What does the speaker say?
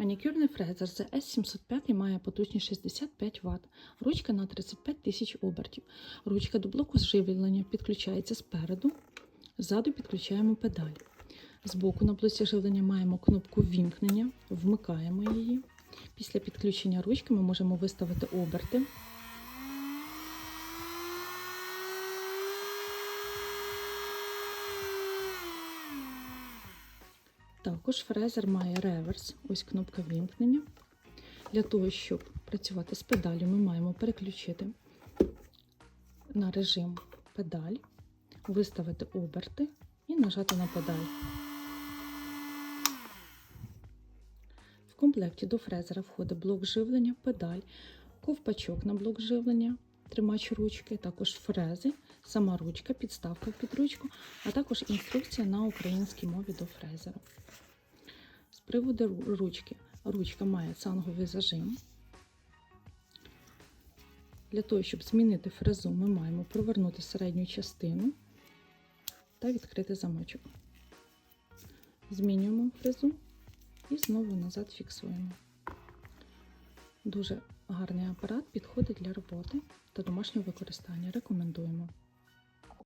Манікюрний фрезер ZS 705 має потужність 65 Вт, ручка на 35 тисяч обертів. Ручка до блоку зживлення підключається спереду, ззаду підключаємо педаль. Збоку на блоці живлення маємо кнопку вімкнення, вмикаємо її. Після підключення ручки ми можемо виставити оберти. Також фрезер має реверс, ось кнопка вімкнення. Для того, щоб працювати з педалю, ми маємо переключити на режим педаль, виставити оберти і нажати на педаль. В комплекті до фрезера входить блок живлення, педаль, ковпачок на блок живлення, тримач ручки, також фрези, сама ручка, підставка під ручку, а також інструкція на українській мові до фрезера. З приводу ручки. Ручка має цанговий зажим. Для того, щоб змінити фрезу, ми маємо провернути середню частину та відкрити замочок. Змінюємо фрезу і знову назад фіксуємо. Дуже гарний апарат підходить для роботи та домашнього використання. Рекомендуємо.